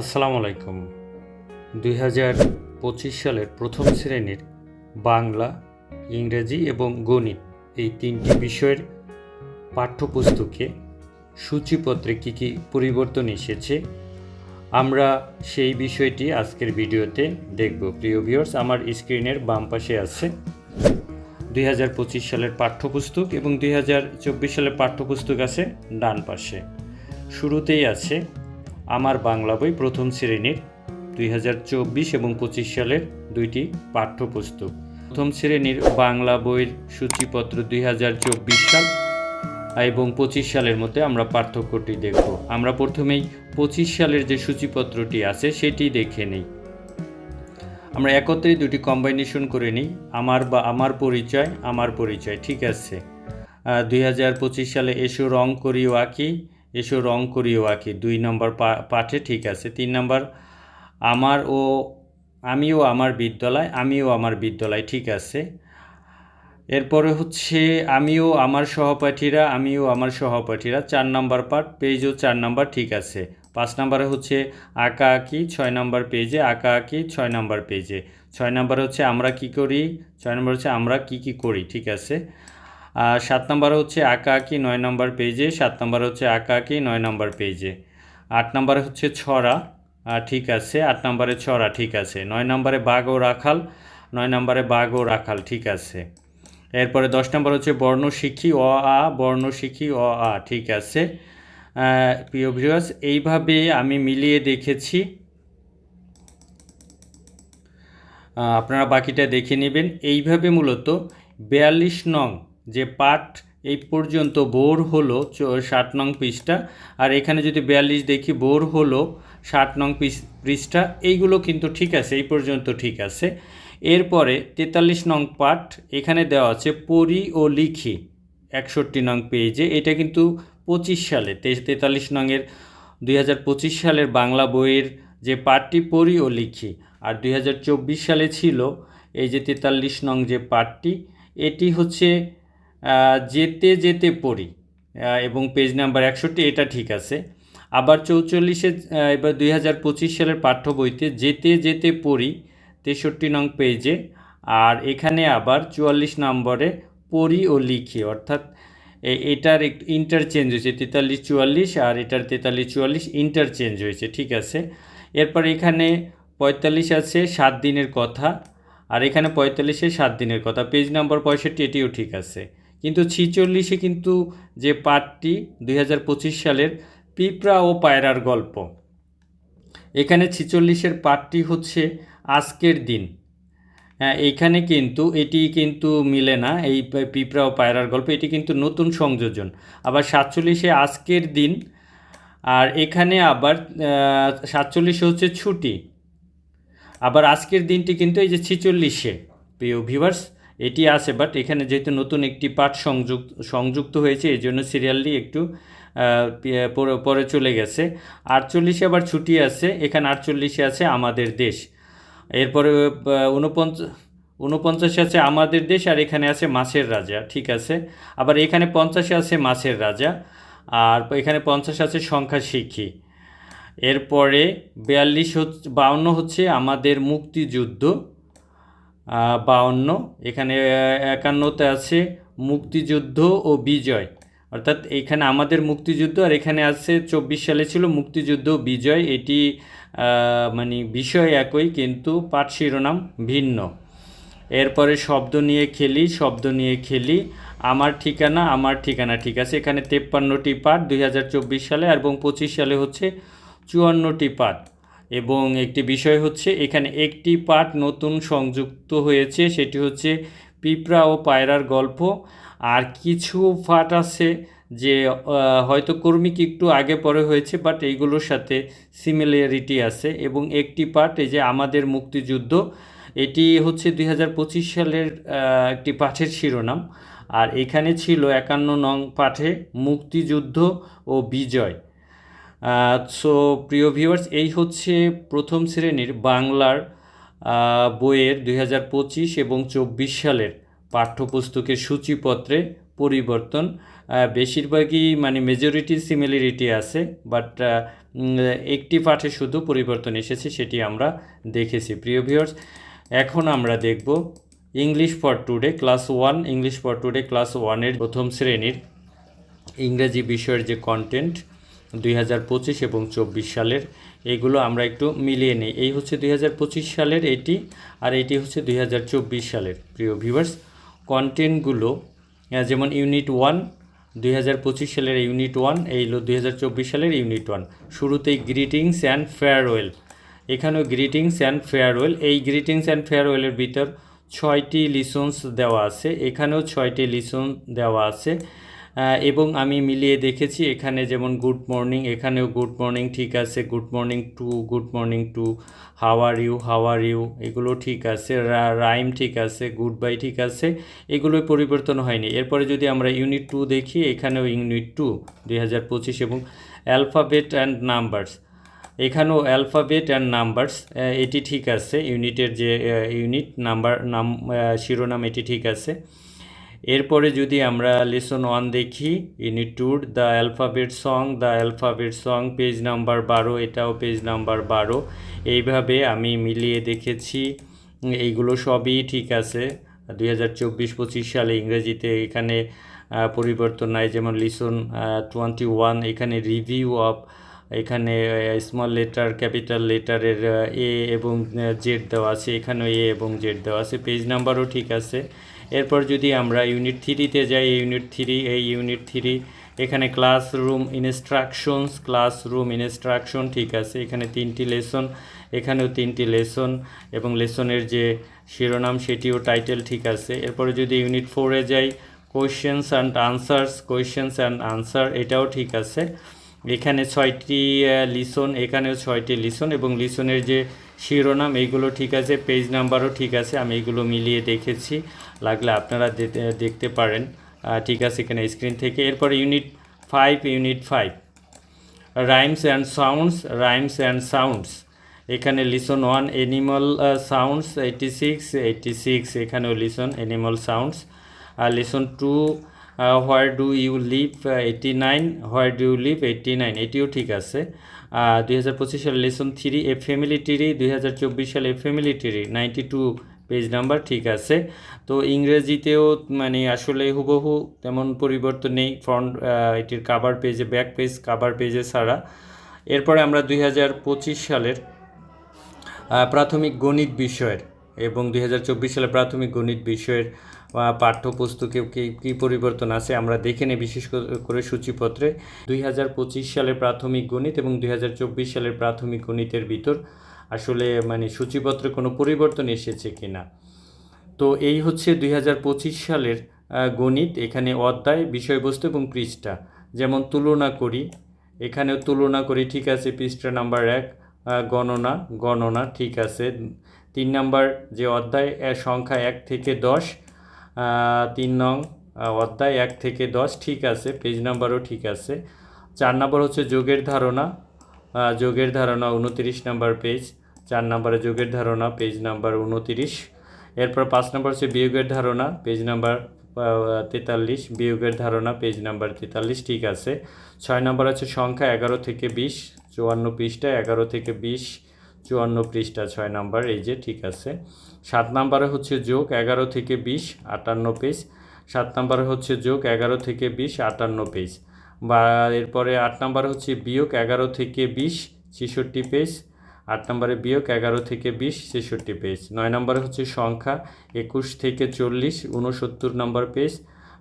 আসসালামু আলাইকুম। দুই হাজার পঁচিশ সালের প্রথম শ্রেণির বাংলা, ইংরেজি এবং গণিত এই তিনটি বিষয়ের পাঠ্যপুস্তকে সূচিপত্রে কী কী পরিবর্তন এসেছে আমরা সেই বিষয়টি আজকের ভিডিওতে দেখব। প্রিয় ভিউয়ার্স, আমার স্ক্রিনের বাম পাশে আছে দুই হাজার পঁচিশ সালের পাঠ্যপুস্তক এবং দুই হাজার চব্বিশ সালের পাঠ্যপুস্তক আছে ডান পাশে। শুরুতেই আছে আমার বাংলা বই প্রথম শ্রেণির দুই হাজার চব্বিশ এবং পঁচিশ সালের দুইটি পাঠ্যপুস্তক। প্রথম শ্রেণির বাংলা বইয়ের সূচিপত্র দুই হাজার চব্বিশ সাল এবং পঁচিশ সালের মধ্যে আমরা পার্থক্যটি দেখব। আমরা প্রথমেই পঁচিশ সালের যে সূচিপত্রটি আছে সেটি দেখে নিই। আমরা একত্রে দুটি কম্বাইনেশন করে নিই, আমার বা আমার পরিচয় আমার পরিচয়, ঠিক আছে? দুই হাজার পঁচিশ সালে এসো রং করিও আঁকি এসো রং করিও আঁকি দুই নম্বর পাঠে ঠিক আছে। তিন নম্বর, আমার ও আমিও আমার বিদ্যালয়, আমিও আমার বিদ্যালয়, ঠিক আছে। এরপরে হচ্ছে, আমিও আমার সহপাঠীরা, আমিও আমার সহপাঠীরা। চার নম্বর পার্ট পেজও চার নম্বর, ঠিক আছে। পাঁচ নম্বরে হচ্ছে, আঁকা আঁকি, ছয় নম্বর পেজে আঁকা আঁকি, ছয় নম্বর পেজে। ছয় নম্বর হচ্ছে, আমরা কি করি? ছয় নম্বর হচ্ছে, আমরা কি কি করি? ঠিক আছে। সাত নম্বর হচ্ছে আঁকা আঁকি নয় নম্বর পেজে। সাত নম্বর হচ্ছে আঁকা আঁকি নয় নম্বর পেজে। আট নম্বরে হচ্ছে ছড়া। ঠিক আছে। আট নম্বরে ছড়া, ঠিক আছে। নয় নম্বরে বাঘ ও রাখাল। নয় নম্বরে বাঘ ও রাখাল, ঠিক আছে। এরপরে দশ নম্বর হচ্ছে বর্ণ শিখি, অ, আ, বর্ণ শিখি, অ, আ, ঠিক আছে। প্রিয় ভিউয়ার্স এইভাবে আমি মিলিয়ে দেখেছি। আপনারা বাকিটা দেখে নেবেন। এইভাবে মূলত বিয়াল্লিশ নং যে পাঠ এই পর্যন্ত বোর হলো ষাট নং পৃষ্ঠা, আর এখানে যদি বিয়াল্লিশ দেখি বোর হলো ষাট নং পৃষ- পৃষ্ঠা, এইগুলো কিন্তু ঠিক আছে, এই পর্যন্ত ঠিক আছে। এরপরে তেতাল্লিশ নং পাঠ, এখানে দেওয়া আছে পড়ি ও লিখি, একষট্টি নং পেজে, এটা কিন্তু পঁচিশ সালে তেতাল্লিশ নংয়ের, দুই হাজার পঁচিশ সালের বাংলা বইয়ের যে পাঠটি পড়ি ও লিখি, আর দুই হাজার চব্বিশ সালে ছিল এই যে তেতাল্লিশ নং যে পাঠটি, এটি হচ্ছে যেতে যেতে পড়ি এবং পেজ নাম্বার একষট্টি, এটা ঠিক আছে। আবার চৌচল্লিশে এবার দুই হাজার পঁচিশ সালের পাঠ্য বইতে যেতে যেতে পড়ি তেষট্টি নং পেজে আর এখানে আবার চুয়াল্লিশ নম্বরে পড়ি ও লিখি, অর্থাৎ এটার একটু ইন্টারচেঞ্জ হয়েছে, তেতাল্লিশ চুয়াল্লিশ আর এটার তেতাল্লিশ চুয়াল্লিশ ইন্টারচেঞ্জ হয়েছে, ঠিক আছে। এরপর এখানে পঁয়তাল্লিশ আছে, সাত দিনের কথা, আর এখানে পঁয়তাল্লিশে সাত দিনের কথা পেজ নাম্বার পঁয়ষট্টি, এটিও ঠিক আছে। কিন্তু ছিচল্লিশে কিন্তু যে পাঠটি দুই হাজার পঁচিশ সালের পিঁপড়া ও পায়রার গল্প। এখানে ছিচল্লিশের পাঠটি হচ্ছে আজকের দিন। হ্যাঁ এইখানে কিন্তু, এটি কিন্তু মিলে না, এই পিঁপড়া ও পায়রার গল্প, এটি কিন্তু নতুন সংযোজন। আবার সাতচল্লিশে আজকের দিন, আর এখানে আবার সাতচল্লিশে হচ্ছে ছুটি। আবার আজকের দিনটি কিন্তু এই যে ছিচল্লিশে, প্রিয় ভিভার্স এটি আছে বাট এখানে যেহেতু নতুন একটি পাঠ সংযুক্ত সংযুক্ত হয়েছে এই জন্য সিরিয়ালটি একটু পরে- পরে চলে গেছে। আটচল্লিশে আবার ছুটি আছে, এখানে আটচল্লিশে আছে আমাদের দেশ। এরপরে উনপঞ্চাশ উনপঞ্চাশে আছে আমাদের দেশ, আর এখানে আছে মাছের রাজা, ঠিক আছে? আবার এখানে পঞ্চাশে আছে মাছের রাজা, আর এখানে পঞ্চাশ আছে সংখ্যা শিখি এরপরে বিয়াল্লিশ হচ্ছে, বাউন্ন হচ্ছে আমাদের মুক্তিযুদ্ধ। বাউন্ন, এখানে একান্নতে আছে মুক্তিযুদ্ধ ও বিজয়। অর্থাৎ এখানে আমাদের মুক্তিযুদ্ধ, আর এখানে আছে চব্বিশ সালে ছিল মুক্তিযুদ্ধ বিজয়। এটি মানে বিষয় একই, কিন্তু পাঠ শিরোনাম ভিন্ন। এরপরে শব্দ নিয়ে খেলি, শব্দ নিয়ে খেলি। আমার ঠিকানা আমার ঠিকানা ঠিক আছে। এখানে তেপ্পান্নটি পাঠ দুই হাজার চব্বিশ সালে এবং পঁচিশ সালে হচ্ছে চুয়ান্নটি পাঠ। এবং একটি বিষয় হচ্ছে, এখানে একটি পাঠ নতুন সংযুক্ত হয়েছে, সেটি হচ্ছে পিঁপড়া ও পায়রার গল্প। আর কিছু পাঠ আছে যে হয়তো কর্মিক একটু আগে পরে হয়েছে, বাট এইগুলোর সাথে সিমিলারিটি আছে। এবং একটি পাঠ, এই যে আমাদের মুক্তিযুদ্ধ, এটি হচ্ছে দু হাজার পঁচিশ সালের একটি পাঠের শিরোনাম। আর এখানে ছিল একান্ন নং পাঠে মুক্তিযুদ্ধ ও বিজয়। সো প্রিয় ভিউয়ার্স এই হচ্ছে প্রথম শ্রেণির বাংলার বইয়ের দু হাজার পঁচিশ এবং চব্বিশ সালের পাঠ্যপুস্তকের সূচিপত্রে পরিবর্তন। বেশিরভাগই মানে মেজরিটি সিমিলারিটি আছে বাট একটি পাঠে শুধু পরিবর্তন এসেছে, সেটি আমরা দেখেছি। প্রিয় ভিউয়ার্স এখন আমরা দেখব English for today class one English for today class ওয়ানের প্রথম শ্রেণির ইংরেজি বিষয়ের যে কন্টেন্ট দুই হাজার পঁচিশ এবং চব্বিশ সালের। এগুলো আমরা একটু মিলিয়ে নিই। এই হচ্ছে দুই হাজার পঁচিশ সালের এটি আর এটি হচ্ছে দুই হাজার চব্বিশ সালের। প্রিয় ভিউয়ার্স, কন্টেন্টগুলো যেমন ইউনিট ওয়ান, দুই হাজার পঁচিশ সালের ইউনিট ওয়ান, এই হলো দুই হাজার চব্বিশ সালের ইউনিট ওয়ান। শুরুতেই গ্রিটিংস অ্যান্ড ফেয়ারওয়েল। এখানেও গ্রিটিংস অ্যান্ড ফেয়ারওয়েল। এই গ্রিটিংস অ্যান্ড ফেয়ারওয়েলের ভিতর ছয়টি লিসন্স দেওয়া আছে। এখানেও ছয়টি লিসন দেওয়া আছে। এবং আমি মিলিয়ে দেখেছি এখানে যেমন গুড মর্নিং, এখানেও গুড মর্নিং ঠিক আছে, good morning two, good morning two how are you how are you, এগুলো ঠিক আছে রাইম ঠিক আছে, গুড বাই ঠিক আছে, এগুলোই পরিবর্তন হয়নি। এরপরে যদি আমরা ইউনিট টু দেখি, এখানেও ইউনিট টু, দুই হাজার পঁচিশ এবং অ্যালফাবেট অ্যান্ড নাম্বারস, এখানেও অ্যালফাবেট অ্যান্ড নাম্বারস এটি ঠিক আছে, ইউনিটের যে ইউনিট, নাম্বার, নাম শিরোনাম এটি ঠিক আছে। এরপরে যদি আমরা লেসন ওয়ান দেখি unit tour the alphabet song the alphabet song page number বারো, এটাও পেজ নাম্বার বারো। এইভাবে আমি মিলিয়ে দেখেছি, এইগুলো সবই ঠিক আছে। দুই হাজার চব্বিশ পঁচিশ সালে ইংরেজিতে এখানে পরিবর্তন নাই, যেমন লিসন টোয়েন্টি ওয়ান এখানে রিভিউ অফ এখানে স্মল লেটার ক্যাপিটাল লেটারের এ এবং জেড দেওয়া আছে, এখানেও এ এবং জেড দেওয়া আছে পেজ নাম্বারও ঠিক আছে। এরপর যদি আমরা ইউনিট থ্রিতে যাই ইউনিট থ্রি এই ইউনিট থ্রি এখানে ক্লাসরুম ইনস্ট্রাকশনস ক্লাসরুম ইনস্ট্রাকশন ঠিক আছে, এখানে তিনটি লেসন এখানেও তিনটি লেসন এবং লেসনের যে শিরোনাম সেটিও টাইটেল ঠিক আছে, এরপরে যদি ইউনিট ফোরে যাই questions and answers questions and answer এটাও ঠিক আছে, এখানে ছয়টি লিসন এখানেও ছয়টি লিসন এবং লিসনের যে শিরোনাম, এইগুলো ঠিক আছে পেজ নাম্বারও ঠিক আছে, আমি এইগুলো মিলিয়ে দেখেছি, লাগলে আপনারা দেখতে পারেন। ঠিক আছে এখানে স্ক্রিন থেকে। এরপর unit five unit five rhymes and sounds rhymes and sounds এখানে lesson one animal sounds eighty six eighty six এখানেও lesson animal sounds R lesson two where do you live eighty nine where do you live eighty nine এটিও ঠিক আছে। দুই হাজার পঁচিশ সালে lesson three a family tree দুই হাজার চব্বিশ সালে a family tree ninety two page number ঠিক আছে। তো ইংরেজিতেও মানে আসলে হুবহু তেমন পরিবর্তন নেই ফ্রন্ট এটির কাভার পেজে ব্যাক পেজ কাভার পেজে ছাড়া। এরপরে আমরা দুই হাজার পঁচিশ সালের প্রাথমিক গণিত বিষয়ের এবং দুই হাজার চব্বিশ সালে প্রাথমিক গণিত বিষয়ের পাঠ্যপুস্তকে কী পরিবর্তন আছে আমরা দেখে নিই, বিশেষ করে- সূচিপত্রে। দুই হাজার পঁচিশ সালে প্রাথমিক গণিত এবং দুই হাজার চব্বিশ সালের প্রাথমিক গণিতের ভিতর আসলে মানে সূচিপত্রে কোনো পরিবর্তন এসেছে কি না তো এই হচ্ছে দুই হাজার পঁচিশ সালের গণিত, এখানে অধ্যায়, বিষয়বস্তু এবং পৃষ্ঠা। যেমন তুলনা করি, এখানেও তুলনা করি, ঠিক আছে, পৃষ্ঠা নাম্বার এক গণনা গণনা, ঠিক আছে। তিন নাম্বার যে অধ্যায় সংখ্যা এক থেকে দশ তিন নং অধ্যায় এক থেকে দশ ঠিক আছে পেজ নাম্বারও ঠিক আছে। চার নাম্বার হচ্ছে যোগের ধারণা যোগের ধারণা উনতিরিশ নাম্বার পেজ চার নাম্বারে যোগের ধারণা পেজ নাম্বার উনতিরিশ। এরপর পাঁচ নাম্বার হচ্ছে বিয়োগের ধারণা পেজ নাম্বার তেতাল্লিশ, বিয়োগের ধারণা পেজ নাম্বার তেতাল্লিশ ঠিক আছে। ছয় নাম্বার হচ্ছে সংখ্যা এগারো থেকে বিশ, চুয়ান্ন পৃষ্ঠা এগারো থেকে বিশ চুয়ান্ন পৃষ্ঠা ছয় নাম্বার, এই যে, ঠিক আছে। সাত নাম্বারে হচ্ছে যোগ এগারো থেকে বিশ, আটান্ন পেজ। সাত নাম্বারে হচ্ছে যোগ এগারো থেকে বিশ, আটান্ন পেজ। বা এরপরে আট নাম্বারে হচ্ছে বিয়োগ এগারো থেকে বিশ, ছেষট্টি পেজ। আট নম্বরে বিয়োগ এগারো থেকে বিশ, ছেষট্টি পেজ। নয় নম্বরে হচ্ছে সংখ্যা একুশ থেকে চল্লিশ উনসত্তর নম্বর পেজ।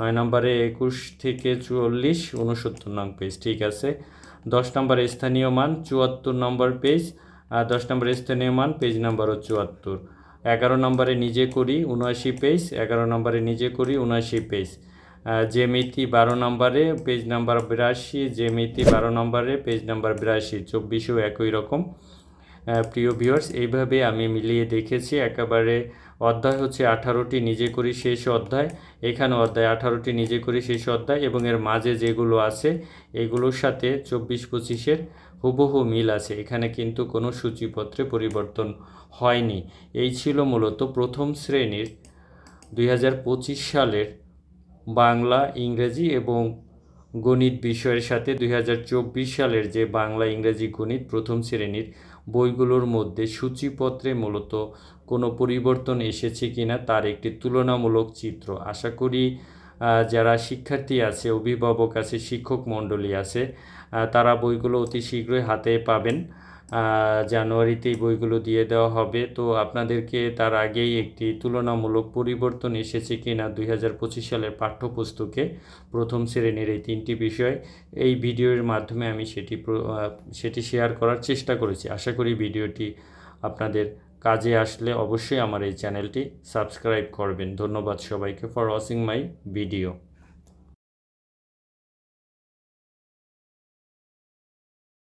নয় নম্বরে একুশ থেকে চল্লিশ উনসত্তর নং পেজ, ঠিক আছে। দশ নম্বরে স্থানীয় মান, চুয়াত্তর নম্বর পেজ। দশ নম্বরে স্থানীয় মান পেজ নাম্বার চুয়াত্তর। এগারো নম্বরে নিজে করি, উনআশি পেজ এগারো নম্বরে নিজে করি, উনআশি পেজ জেমিতি বারো নম্বরে পেজ নাম্বার বিরাশি জেমিতি বারো নম্বরে পেজ নাম্বার বিরাশি, চব্বিশেও একই রকম। প্রিয় ভিউয়ার্স এইভাবে আমি মিলিয়ে দেখেছি, একেবারে অধ্যায় হচ্ছে আঠারোটি, নিজে করি শেষ অধ্যায়। এখানে অধ্যায় আঠারোটি, নিজে করি শেষ অধ্যায় এবং এর মাঝে যেগুলো আছে, এগুলোর সাথে চব্বিশ পঁচিশের হুবহু মিল আছে। এখানে কিন্তু কোনো সূচিপত্রে পরিবর্তন হয়নি। এই ছিল মূলত প্রথম শ্রেণির দুই হাজার পঁচিশ সালের বাংলা, ইংরেজি এবং গণিত বিষয়ের সাথে দুই হাজার চব্বিশ সালের যে বাংলা, ইংরেজি, গণিত প্রথম শ্রেণির বইগুলোর মধ্যে সূচিপত্রে মূলত কোনো পরিবর্তন এসেছে কিনা তার একটি তুলনামূলক চিত্র। আশা করি যারা শিক্ষার্থী আছে, অভিভাবক আছে, শিক্ষক মণ্ডলী আছে তারা বইগুলো অতি শীঘ্রই হাতে পাবেন। জানুয়ারিতেই বইগুলো দিয়ে দেওয়া হবে। তো আপনাদেরকে তার আগেই একটি তুলনামূলক পরিবর্তন এসেছে কি না দুই হাজার পঁচিশ সালের পাঠ্যপুস্তকে প্রথম শ্রেণির এই তিনটি বিষয়, এই ভিডিওর মাধ্যমে আমি সেটি সেটি শেয়ার করার চেষ্টা করেছি। আশা করি ভিডিওটি আপনাদের কাজে আসলে অবশ্যই আমার এই চ্যানেলটি সাবস্ক্রাইব করবেন। ধন্যবাদ সবাইকে ফর ওয়াচিং মাই ভিডিও।